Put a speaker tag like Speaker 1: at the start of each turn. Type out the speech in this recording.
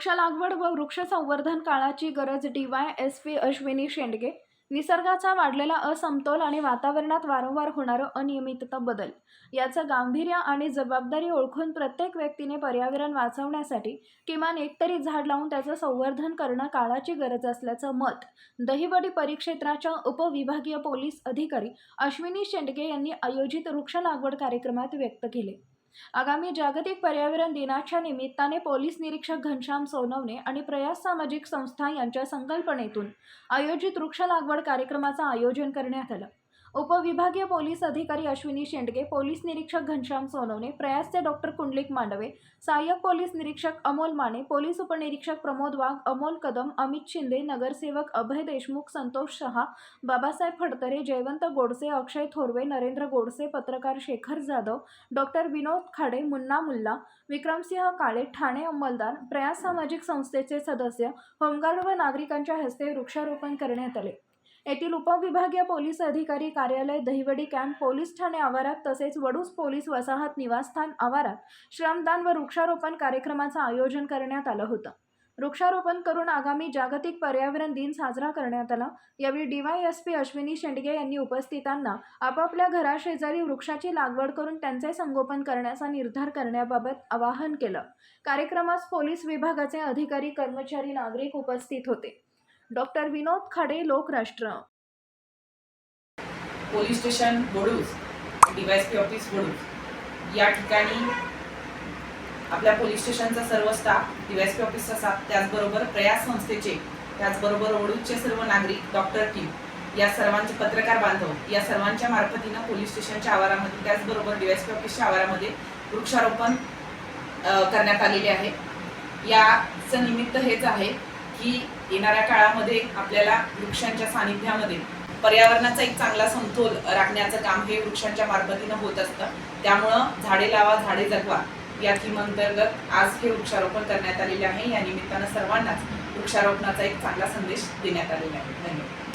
Speaker 1: वृक्ष लागवड व वृक्ष संवर्धन काळाची गरज D Y S P Ashwini Shendge. निसर्गाचा वाढलेला असमतोल आणि वातावरणात वारंवार होणारं अनियमितता बदल. याचं गांभीर्य आणि जबाबदारी ओळखून प्रत्येक व्यक्तीने पर्यावरण वाचवण्यासाठी किमान एकतरी झाड लावून त्याचं संवर्धन करणं काळाची गरज असल्याचं मत दहिवडी परिक्षेत्राच्या उपविभागीय पोलीस अधिकारी अश्विनी शेंडगे यांनी आयोजित वृक्ष लागवड कार्यक्रमात व्यक्त केले. आगामी जागतिक पर्यावरण दिनाच्या निमित्ताने पोलीस निरीक्षक घनश्याम सोनवणे आणि प्रयास सामाजिक संस्था यांच्या संकल्पनेतून आयोजित वृक्ष लागवड कार्यक्रमाचं आयोजन करण्यात आलं. उपविभागीय पोलीस अधिकारी अश्विनी शेंडगे पोलीस निरीक्षक घनश्याम सोनवणे प्रयासचे डॉक्टर कुंडलिक मांडवे सहाय्यक पोलीस निरीक्षक अमोल माने पोलीस उपनिरीक्षक प्रमोद वाघ अमोल कदम अमित शिंदे नगरसेवक अभय देशमुख संतोष शहा बाबासाहेब फडतरे जयवंत गोडसे अक्षय थोरवे नरेंद्र गोडसे पत्रकार शेखर जाधव डॉक्टर विनोद खाडे मुन्ना मुल्ला विक्रमसिंह काळे ठाणे अंमलदार प्रयास सामाजिक संस्थेचे सदस्य होमगार्ड व नागरिकांच्या हस्ते वृक्षारोपण करण्यात आले. येथील उपविभागीय पोलीस अधिकारी कार्यालय दहिवडी कॅम्प पोलीस ठाणे आवारात तसेच वडूस पोलीस वसाहत निवासस्थान आवारात श्रमदान व वृक्षारोपण कार्यक्रमाचं आयोजन करण्यात आलं होतं. वृक्षारोपण करून आगामी जागतिक पर्यावरण दिन साजरा करण्यात आला. यावेळी डीवायएसपी अश्विनी शेंडगे यांनी उपस्थितांना आपापल्या घराशेजारी वृक्षाची लागवड करून त्यांचे संगोपन करण्याचा निर्धार करण्याबाबत आवाहन केलं. कार्यक्रमास पोलीस विभागाचे अधिकारी कर्मचारी नागरिक उपस्थित होते. Doctor Vinod Khade Lokrashtra.
Speaker 2: Police station Boduj. DYSP office Boduj. या ठिकाणी आपल्या पोलीस स्टेशनचा सर्व स्टाफ डीवायसपी ऑफिसचा स्टाफ त्याचबरोबर प्रयास संस्थेचे त्याचबरोबर ओडूजचे सर्व नागरिक डॉक्टर टीम या सर्वांचे पत्रकार बांधव. या सर्वांच्या मार्फतीनं पोलीस स्टेशनच्या आवारामध्ये त्याचबरोबर डीवायसपी ऑफिसच्या आवारामध्ये वृक्षारोपण करण्यात आलेले आहे. याचं निमित्त हेच आहे की येणाऱ्या काळामध्ये आपल्याला वृक्षांच्या सानिध्यामध्ये पर्यावरणाचा एक चांगला समतोल राखण्याचं काम हे वृक्षांच्या मार्फतीनं होत असतं. त्यामुळं झाडे लावा झाडे जगवा या थीमअंतर्गत आज हे वृक्षारोपण करण्यात आलेले आहे. या निमित्तानं सर्वांनाच वृक्षारोपणाचा एक चांगला संदेश देण्यात आलेला आहे. धन्यवाद.